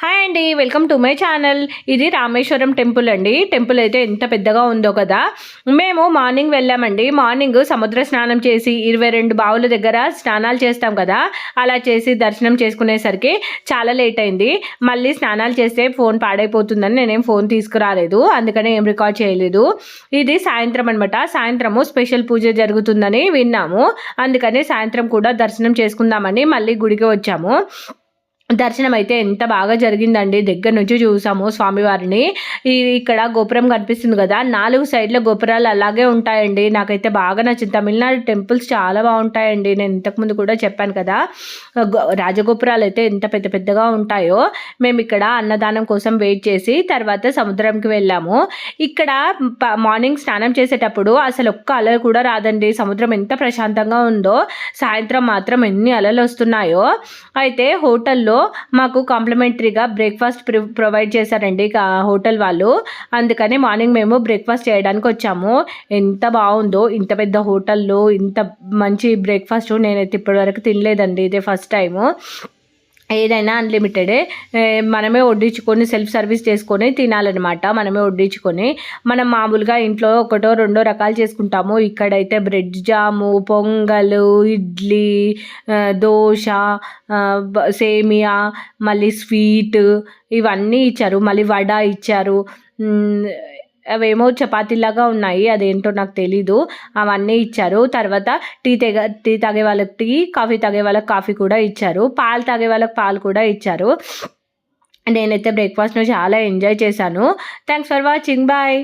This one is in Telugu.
హాయ్ అండి వెల్కమ్ టు మై ఛానల్ ఇది రామేశ్వరం టెంపుల్ అండి. టెంపుల్ అయితే ఎంత పెద్దగా ఉందో కదా. మేము మార్నింగ్ వెళ్ళామండి. మార్నింగ్ సముద్ర స్నానం చేసి ఇరవై రెండు బావుల దగ్గర స్నానాలు చేస్తాం కదా. అలా చేసి దర్శనం చేసుకునేసరికి చాలా లేట్ అయింది. మళ్ళీ స్నానాలు చేస్తే ఫోన్ పాడైపోతుందని నేనేం ఫోన్ తీసుకురాలేదు. అందుకని ఏం రికార్డ్ చేయలేదు. ఇది సాయంత్రం అనమాట సాయంత్రము స్పెషల్ పూజ జరుగుతుందని విన్నాము. అందుకని సాయంత్రం కూడా దర్శనం చేసుకుందామని మళ్ళీ గుడికి వచ్చాము. దర్శనం అయితే ఎంత బాగా జరిగిందండి. దగ్గర నుంచి చూసాము స్వామివారిని. ఈ ఇక్కడ గోపురం కనిపిస్తుంది కదా నాలుగు సైడ్ల గోపురాలు అలాగే ఉంటాయండి. నాకైతే బాగా నచ్చింది. తమిళనాడు టెంపుల్స్ చాలా బాగుంటాయండి. నేను ఇంతకుముందు కూడా చెప్పాను కదా గో- రాజగోపురాలు అయితే ఎంత పెద్ద పెద్దగా ఉంటాయో. మేము ఇక్కడ అన్నదానం కోసం వెయిట్ చేసి తర్వాత సముద్రంకి వెళ్ళాము. ఇక్కడ ప- మార్నింగ్ స్నానం చేసేటప్పుడు అసలు ఒక్క అల కూడా రాదండి. సముద్రం ఎంత ప్రశాంతంగా ఉందో సాయంత్రం మాత్రం ఎన్ని అలలు వస్తున్నాయో. అయితే హోటల్లో మాకు కాంప్లిమెంటరీగా బ్రేక్ఫాస్ట్ ప్రొవైడ్ చేశారండి హోటల్ వాళ్ళు. అందుకని మార్నింగ్ మేము బ్రేక్ఫాస్ట్ చేయడానికి వచ్చాము. ఎంత బాగుందో ఇంత పెద్ద హోటల్లో ఇంత మంచి బ్రేక్ఫాస్ట్ నేనైతే ఇప్పటివరకు తినలేదండి. ఇదే ఫస్ట్ టైము. ఏదైనా అన్లిమిటెడే మనమే వడ్డించుకొని సెల్ఫ్ సర్వీస్ చేసుకొని తినాలన్నమాట. మనమే వడ్డించుకొని మనం మామూలుగా ఇంట్లో ఒకటో రెండో రకాలు చేసుకుంటాము. ఇక్కడైతే బ్రెడ్ జాము పొంగలు ఇడ్లీ దోశ సేమియా మళ్ళీ స్వీట్ ఇవన్నీ ఇచ్చారు. మళ్ళీ వడ ఇచ్చారు. అవేమో చపాతీలాగా ఉన్నాయి అదేంటో నాకు తెలీదు. అవన్నీ ఇచ్చారు. తర్వాత టీ తెగ టీ తాగే వాళ్ళకి టీ కాఫీ తాగే వాళ్ళకి కాఫీ కూడా ఇచ్చారు. పాలు తాగే వాళ్ళకి పాలు కూడా ఇచ్చారు. నేనైతే బ్రేక్ఫాస్ట్ను చాలా ఎంజాయ్ చేశాను. Thanks for watching. బాయ్.